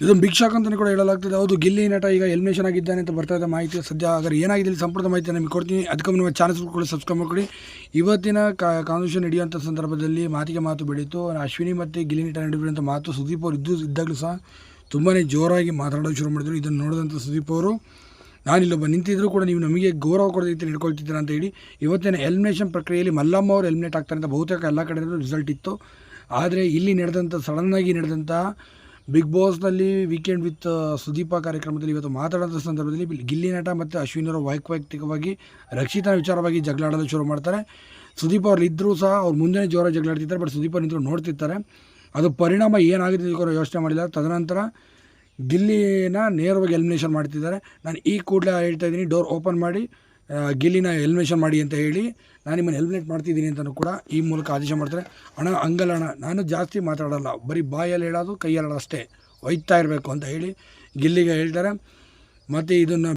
ಇದೊಂದು big shock ಅಂತಲೇ ಕೂಡ ಹೇಳಲಾಗ್ತದೆ. ಹೌದು, ಗಿಲ್ಲಿ ನಟ ಈಗ ಎಲಿಮಿನೇಷನ್ ಆಗಿದ್ದಾನೆ ಅಂತ ಬರ್ತಾ ಇದೆ ಮಾಹಿತಿ. ಸದ್ಯ ಆದರೆ ಏನಾಗಿದೆ ಇಲ್ಲಿ ಸಂಪೂರ್ಣ ಮಾಹಿತಿ ನಿಮಗೆ ಕೊಡ್ತೀನಿ. ಅದಕ್ಕೆ ನಿಮ್ಮ ಚಾನಲ್ಸ್ ಕೂಡ ಸಬ್ಸ್ಕ್ರೈಬ್ ಮಾಡ್ಕೊಳ್ಳಿ. ಇವತ್ತಿನ ಕಾನ್ವೆಷನ್ ನಡೆಯುವಂಥ ಸಂದರ್ಭದಲ್ಲಿ ಮಾತಿಗೆ ಮಾತು ಬೆಳೀತು. ಅಶ್ವಿನಿ ಮತ್ತು ಗಿಲ್ಲಿ ನಟ ನಡುವಿನಂಥ ಮಾತು ಸುದೀಪ್ ಅವರು ಇದ್ದು ಇದ್ದಾಗಲೂ ಸಹ ತುಂಬಾ ಜೋರಾಗಿ ಮಾತಾಡೋದು ಶುರು ಮಾಡಿದ್ರು. ಇದನ್ನು ನೋಡಿದಂಥ ಸುದೀಪ್ ಅವರು, ನಾನಿಲ್ಲೊಬ್ಬ ನಿಂತಿದ್ರು ಕೂಡ ನೀವು ನಮಗೆ ಗೌರವ ಕೊಡದ ರೀತಿ ಹಿಡ್ಕೊಳ್ತಿದ್ದೀರಾ ಅಂತ ಹೇಳಿ ಇವತ್ತಿನ ಎಲಿಮಿನೇಷನ್ ಪ್ರಕ್ರಿಯೆಯಲ್ಲಿ ಮಲ್ಲಮ್ಮ ಅವರು ಎಲಿಮಿನೇಟ್ ಆಗ್ತಾರೆ ಅಂತ ಬಹುತೇಕ ಎಲ್ಲ ಕಡೆ ರಿಸಲ್ಟ್ ಇತ್ತು. ಆದರೆ ಇಲ್ಲಿ ನಡೆದಂಥ ಸಡನ್ನಾಗಿ ನಡೆದಂಥ ಬಿಗ್ ಬಾಸ್ನಲ್ಲಿ ವೀಕೆಂಡ್ ವಿತ್ ಸುದೀಪ ಕಾರ್ಯಕ್ರಮದಲ್ಲಿ ಇವತ್ತು ಮಾತಾಡೋದ ಸಂದರ್ಭದಲ್ಲಿ ಗಿಲ್ಲಿ ನಟ ಮತ್ತು ಅಶ್ವಿನವರು ವೈಯಕ್ತಿಕವಾಗಿ ರಕ್ಷಿತಾ ವಿಚಾರವಾಗಿ ಜಗಳಾಡಲು ಶುರು ಮಾಡ್ತಾರೆ. ಸುದೀಪ್ ಅವ್ರು ಇದ್ದರೂ ಸಹ ಅವ್ರು ಮುಂದೆ ಜೋರ ಜಗಳಾಡ್ತಿದ್ದಾರೆ ಬಟ್ ಸುದೀಪ್ ಅವ್ರು ನಿಂತು ನೋಡ್ತಿರ್ತಾರೆ. ಅದು ಪರಿಣಾಮ ಏನಾಗಿದೆ ಅಂತ ಯೋಚನೆ ಮಾಡಿಲ್ಲ. ತದನಂತರ ಗಿಲ್ಲಿನ ನೇರವಾಗಿ ಎಲಿಮಿನೇಷನ್ ಮಾಡ್ತಿದ್ದಾರೆ. ನಾನು ಈ ಕೂಡಲೇ ಹೇಳ್ತಾ ಇದ್ದೀನಿ ಡೋರ್ ಓಪನ್ ಮಾಡಿ ಗಿಲ್ಲಿನ ಎಲಿಮಿನೇಷನ್ ಮಾಡಿ ಅಂತ ಹೇಳಿ ನಾನು ನಿಮ್ಮನ್ನು ಹೆಲ್ಮೆಟ್ ಮಾಡ್ತಿದ್ದೀನಿ ಅಂತಲೂ ಕೂಡ ಈ ಮೂಲಕ ಆದೇಶ ಮಾಡ್ತಾರೆ. ಅಣ್ಣ ಹಂಗಲ್ಲ ಅಣ್ಣ, ನಾನು ಜಾಸ್ತಿ ಮಾತಾಡೋಲ್ಲ. ಬರೀ ಬಾಯಲ್ಲಿ ಹೇಳೋದು, ಕೈಯಲ್ಲಿ ಅಷ್ಟೇ. ಒಯ್ತಾ ಇರಬೇಕು ಅಂತ ಹೇಳಿ ಗಿಲ್ಲಿಗೆ ಹೇಳ್ತಾರೆ. ಮತ್ತು ಇದನ್ನು